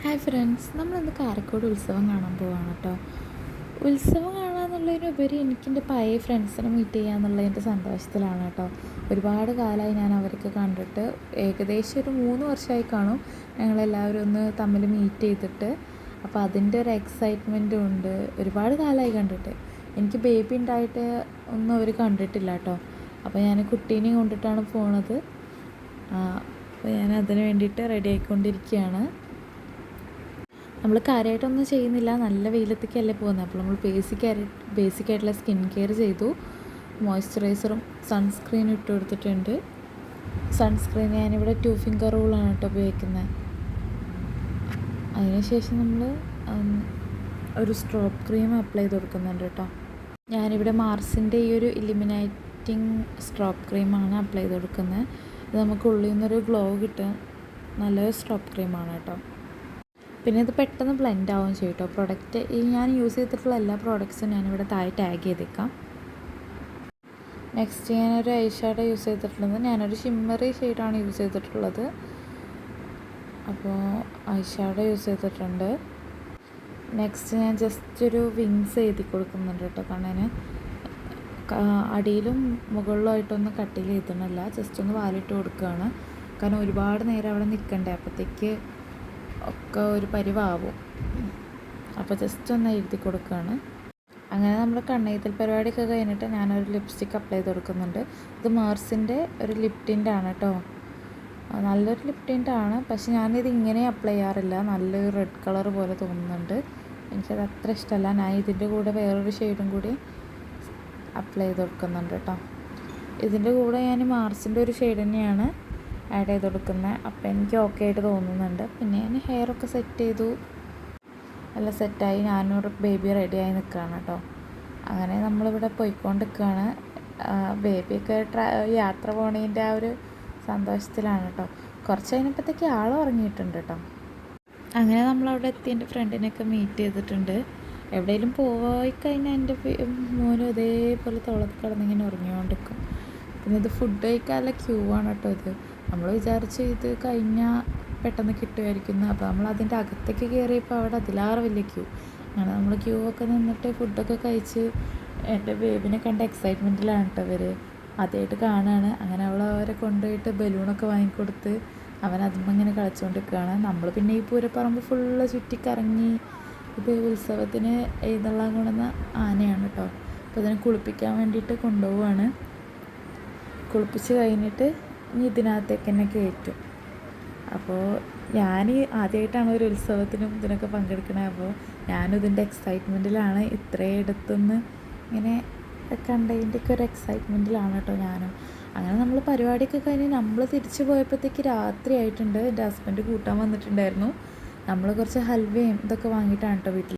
Hi friends നമ്മളിന്ന് കാരക്കോട് ഉത്സവം കാണാൻ പോവാണ് കേട്ടോ ഉത്സവം കാണാന്നുള്ളതിനുപരി എനിക്കെന്റെ പഴയ ഫ്രണ്ട്സിനെ മീറ്റ് ചെയ്യാന്നുള്ളതിന്റെ സന്തോഷത്തിലാണ് കേട്ടോ ഒരുപാട് കാലമായി ഞാൻ അവരൊക്കെ കണ്ടിട്ട്. ഏകദേശം ഒരു മൂന്ന് വർഷമായി കാണും. ഞങ്ങളെല്ലാവരും ഒന്ന് തമ്മിൽ മീറ്റ് ചെയ്തിട്ട്. അപ്പോൾ അതിന്റെ ഒരു എക്സൈറ്റ്മെന്റും ഉണ്ട്. ഒരുപാട് കാലമായി കണ്ടിട്ട്. എനിക്ക് ബേബി ഉണ്ടായിട്ട് ഒന്നും അവർ കണ്ടിട്ടില്ല കേട്ടോ അപ്പോൾ ഞാൻ കുട്ടീനെയും കൊണ്ടിട്ടാണ് പോണത്. അപ്പോൾ ഞാൻ അതിന് വേണ്ടിയിട്ട് റെഡി ആയിക്കൊണ്ടിരിക്കുകയാണ് നമ്മൾ കാര്യമായിട്ടൊന്നും ചെയ്യുന്നില്ല. നല്ല വെയിലത്തേക്കല്ലേ പോകുന്നത് അപ്പോൾ നമ്മൾ ബേസിക് ബേസിക് ആയിട്ടുള്ള സ്കിൻ കെയർ ചെയ്തു. മോയ്സ്ചറൈസറും സൺസ്ക്രീനും ഇട്ട് കൊടുത്തിട്ടുണ്ട്. സൺസ്ക്രീൻ ഞാനിവിടെ ടു ഫിംഗർ റൂളാണ് കേട്ടോ ഉപയോഗിക്കുന്നത് അതിനുശേഷം നമ്മൾ ഒരു സ്ട്രോപ്പ് ക്രീം അപ്ലൈ ചെയ്ത് കൊടുക്കുന്നുണ്ട് കേട്ടോ. ഞാനിവിടെ മാർസിന്റെ ഈ ഒരു ഇലിമിനേറ്റിംഗ് സ്ട്രോപ്പ് ക്രീമാണ് അപ്ലൈ ചെയ്ത് കൊടുക്കുന്നത് ഇത് നമുക്ക് ഉള്ളിൽ നിന്നൊരു ഗ്ലോ കിട്ടുക നല്ലൊരു സ്ട്രോപ്പ് ക്രീമാണ് കേട്ടോ. പിന്നെ ഇത് പെട്ടെന്ന് ബ്ലെൻഡ് ആവുകയും ചെയ്യും കേട്ടോ പ്രൊഡക്റ്റ് ഈ ഞാൻ യൂസ് ചെയ്തിട്ടുള്ള എല്ലാ പ്രോഡക്റ്റ്സും ഞാനിവിടെ താഴെ ടാഗ് ചെയ്തേക്കാം. നെക്സ്റ്റ് ഞാനൊരു ഐ ഷാഡോ യൂസ് ചെയ്തിട്ടുള്ളത് ഞാനൊരു ഷിമ്മറി ഷെയ്ഡാണ് യൂസ് ചെയ്തിട്ടുള്ളത്. അപ്പോൾ ഐ ഷാഡോ യൂസ് ചെയ്തിട്ടുണ്ട്. നെക്സ്റ്റ് ഞാൻ ജസ്റ്റ് ഒരു വിങ്സ് എഴുതി കൊടുക്കുന്നുണ്ട് കേട്ടോ കണ്ണന്. അടിയിലും മുകളിലുമായിട്ടൊന്നും കട്ടിൽ എഴുതണമല്ല ജസ്റ്റ് ഒന്ന് വാലിട്ട് കൊടുക്കുകയാണ്. കാരണം ഒരുപാട് നേരം അവിടെ നിൽക്കണ്ടേ അപ്പോഴത്തേക്ക് ഒക്കെ ഒരു പരിവാവും. അപ്പോൾ ജസ്റ്റ് ഒന്ന് എഴുതി കൊടുക്കുകയാണ് അങ്ങനെ നമ്മൾ കണ്ണെഴുതൽ പരിപാടിയൊക്കെ കഴിഞ്ഞിട്ട് ഞാനൊരു ലിപ്സ്റ്റിക്ക് അപ്ലൈ ചെയ്ത് കൊടുക്കുന്നുണ്ട്. ഇത് മേഴ്സിന്റെ ഒരു ലിപ്റ്റിന്റെ ആണ് കേട്ടോ നല്ലൊരു ലിപ്റ്റിന്റെ ആണ്. പക്ഷെ ഞാനിത് ഇങ്ങനെ അപ്ലൈ ചെയ്യാറില്ല. നല്ലൊരു റെഡ് കളർ പോലെ തോന്നുന്നുണ്ട്. എനിക്കത് അത്ര ഇഷ്ടമല്ല ഞാൻ ഇതിന്റെ കൂടെ വേറൊരു ഷെയ്ഡും കൂടി അപ്ലൈ ചെയ്ത് കൊടുക്കുന്നുണ്ട് കേട്ടോ ഇതിന്റെ കൂടെ ഞാൻ മാർസിന്റെ ഒരു ഷെയ്ഡ് തന്നെയാണ്. ആഡ് ചെയ്ത് കൊടുക്കുന്നത് അപ്പോൾ എനിക്ക് ഓക്കെ ആയിട്ട് തോന്നുന്നുണ്ട്. പിന്നെ ഞാൻ ഹെയറൊക്കെ സെറ്റ് ചെയ്തു. നല്ല സെറ്റായി ഞാനൊരു ബേബി റെഡിയായി നിൽക്കുകയാണ് കേട്ടോ അങ്ങനെ നമ്മളിവിടെ പോയിക്കൊണ്ടിരിക്കുകയാണ് ബേബിയൊക്കെ യാത്ര പോണതിന്റെ ആ ഒരു സന്തോഷത്തിലാണ് കേട്ടോ കുറച്ച് കഴിഞ്ഞപ്പോഴത്തേക്ക് ആൾ ഉറങ്ങിയിട്ടുണ്ട് കേട്ടോ അങ്ങനെ നമ്മളവിടെ എത്തി. എന്റെ ഫ്രണ്ടിനെയൊക്കെ മീറ്റ് ചെയ്തിട്ടുണ്ട്. എവിടെയെങ്കിലും പോയി കഴിഞ്ഞാൽ എന്റെ മോനും ഇതേപോലെ തോളത്ത് കിടന്നിങ്ങനെ ഉറങ്ങിക്കൊണ്ടിരിക്കും. പിന്നെ ഇത് ഫുഡ് കഴിക്കാനുള്ള ക്യൂ ആണ് കേട്ടോ ഇത്. നമ്മൾ വിചാരിച്ച് ഇത് കഴിഞ്ഞാൽ പെട്ടെന്ന് കിട്ടുമായിരിക്കുന്നു അപ്പോൾ നമ്മൾ അതിന്റെ അകത്തേക്ക് കയറിയപ്പോൾ അവിടെ അതിലാറ് വലിയ ക്യൂ അങ്ങനെ നമ്മൾ ക്യൂ ഒക്കെ നിന്നിട്ട് ഫുഡൊക്കെ കഴിച്ച് എന്റെ ബേബിനെ കണ്ട എക്സൈറ്റ്മെന്റിലാണ് കേട്ടോ അവർ ആദ്യമായിട്ട് കാണുകയാണ് അങ്ങനെ അവൾ അവരെ കൊണ്ടുപോയിട്ട് ബലൂണൊക്കെ വാങ്ങിക്കൊടുത്ത് അവൻ അതുമ്പോൾ ഇങ്ങനെ കളിച്ചുകൊണ്ടിരിക്കുകയാണ് നമ്മൾ പിന്നെ ഈ പൂരപ്പറമ്പ് ഫുള്ള് ചുറ്റിക്കറങ്ങി ഇത് ഉത്സവത്തിന് എഴുന്നള്ളാൻ കൊണ്ടുവന്ന ആനയാണ് കേട്ടോ അപ്പോൾ അതിനെ കുളിപ്പിക്കാൻ വേണ്ടിയിട്ട് കൊണ്ടുപോവുകയാണ് കുളിപ്പിച്ച് കഴിഞ്ഞിട്ട് ഇതിനകത്തേക്ക് തന്നെ കയറ്റും. അപ്പോൾ ഞാൻ ആദ്യമായിട്ടാണ് ഒരു ഉത്സവത്തിനും ഇതിനൊക്കെ പങ്കെടുക്കണത് അപ്പോൾ ഞാനും ഇതിന്റെ എക്സൈറ്റ്മെന്റിലാണ് ഇത്രയും എടുത്തുനിന്ന് ഇങ്ങനെ കണ്ടതിന്റെയൊക്കെ ഒരു എക്സൈറ്റ്മെന്റിലാണ് കേട്ടോ ഞാനും. അങ്ങനെ നമ്മൾ പരിപാടിയൊക്കെ കഴിഞ്ഞ് നമ്മൾ തിരിച്ചു പോയപ്പോഴത്തേക്ക് രാത്രി ആയിട്ടുണ്ട്. എന്റെ ഹസ്ബൻഡ് കൂട്ടാൻ വന്നിട്ടുണ്ടായിരുന്നു. നമ്മൾ കുറച്ച് ഹൽവയും ഇതൊക്കെ വാങ്ങിയിട്ടാണ് കേട്ടോ വീട്ടിൽ